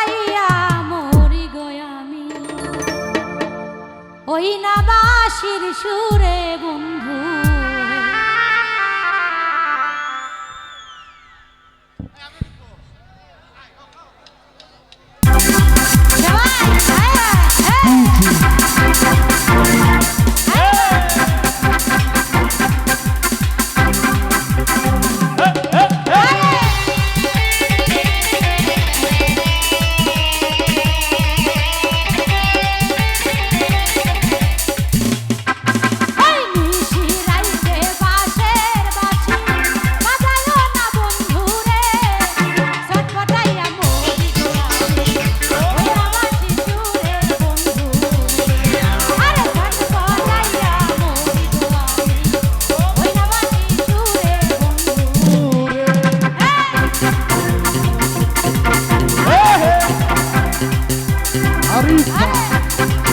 ছটপটাইয়া মরি গয়ামি ওই না বাসির সুরে বন্ধু Aê!